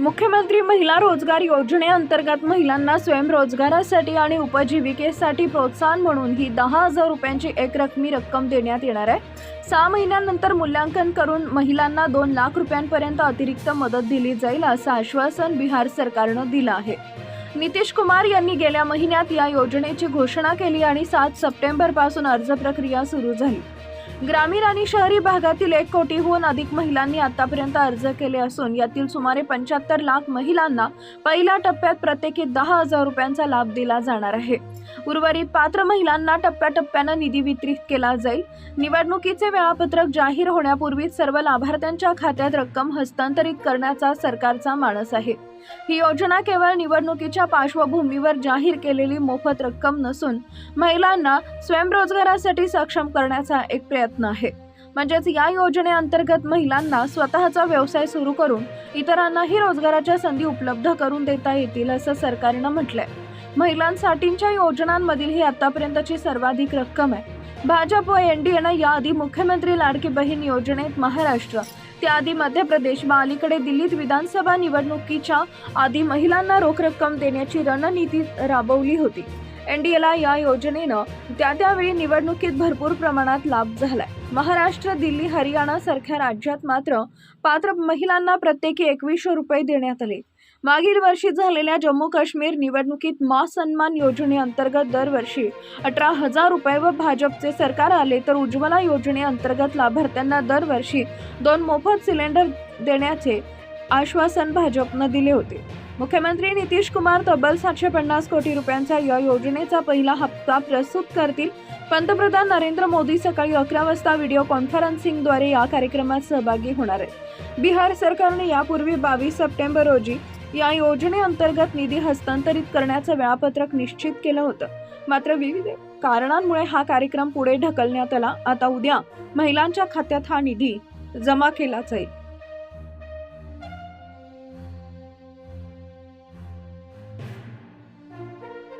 मुख्यमंत्री महिला रोजगार योजनेअंतर्गत महिलांना स्वयंरोजगारासाठी आणि उपजीविकेसाठी प्रोत्साहन म्हणून ही दहा हजार रुपयांची एक रकमी रक्कम देण्यात येणार आहे. सहा महिन्यानंतर मूल्यांकन करून महिलांना दोन लाख रुपयांपर्यंत अतिरिक्त मदत दिली जाईल असं आश्वासन बिहार सरकारनं दिलं आहे. नितीश कुमार यांनी गेल्या महिन्यात या योजनेची घोषणा केली आणि सात सप्टेंबरपासून अर्ज प्रक्रिया सुरू झाली. ग्रामीण आणि शहरी भागातील एक कोटीहून अधिक महिलांनी आतापर्यंत अर्ज केले असून यातील सुमारे पंच्याहत्तर लाख महिलांना पहिल्या टप्प्यात प्रत्येकी दहा हजार रुपयांचा लाभ दिला जाणार आहे. उर्वरित पात्र महिलांना टप्प्याटप्प्यानं निधी वितरित केला जाईल. निवडणुकीचे वेळापत्रक जाहीर होण्यापूर्वीच सर्व लाभार्थ्यांच्या खात्यात रक्कम हस्तांतरित करण्याचा सरकारचा मानस आहे. ही योजना केवळ निवडणुकीच्या पार्श्वभूमीवर जाहीर केलेली मोफत रक्कम नसून महिलांना स्वयंरोजगारासाठी सक्षम करण्याचा एक प्रयत्न आहे. म्हणजेच या योजनेअंतर्गत महिलांना स्वतःचा व्यवसाय सुरू करून इतरांनाही रोजगाराच्या संधी उपलब्ध करून देता येतील असं सरकारनं म्हटलंय. महिलांसाठीच्या योजनांमधील ही आतापर्यंतची सर्वाधिक रक्कम आहे. भाजप व एनडीएनं याआधी मुख्यमंत्री लाडकी बहीण योजनेत महाराष्ट्र त्याआधी मध्य प्रदेश व अलीकडे दिल्लीत विधानसभा निवडणुकीच्या आधी महिलांना रोख रक्कम देण्याची रणनीती राबवली होती. एनडीएला या योजनेनं त्या त्यावेळी निवडणुकीत भरपूर प्रमाणात लाभ झालाय. महाराष्ट्र दिल्ली हरियाणा सारख्या राज्यात मात्र पात्र महिलांना प्रत्येकी एकवीसशे रुपये देण्यात आले. मागील वर्षी झालेल्या जम्मू काश्मीर निवडणुकीत मा सन्मान योजनेअंतर्गत दरवर्षी अठरा हजार रुपये व भाजपचे सरकार आले तर उज्ज्वला योजनेअंतर्गत लाभार्थ्यांना दरवर्षी दोन मोफत सिलेंडर देण्याचे आश्वासन भाजपनं दिले होते. मुख्यमंत्री नितीश कुमार तब्बल सातशे पन्नास कोटी रुपयांचा या योजनेचा पहिला हप्ता प्रस्तुत करतील. पंतप्रधान नरेंद्र मोदी सकाळी अकरा वाजता व्हिडिओ कॉन्फरन्सिंगद्वारे या कार्यक्रमात सहभागी होणार आहेत. बिहार सरकारने यापूर्वी बावीस सप्टेंबर रोजी या योजनेअंतर्गत निधी हस्तांतरित करण्याचं वेळापत्रक निश्चित केलं होतं. मात्र विविध कारणांमुळे हा कार्यक्रम पुढे ढकलण्यात आला. आता उद्या महिलांच्या खात्यात हा निधी जमा केला जाईल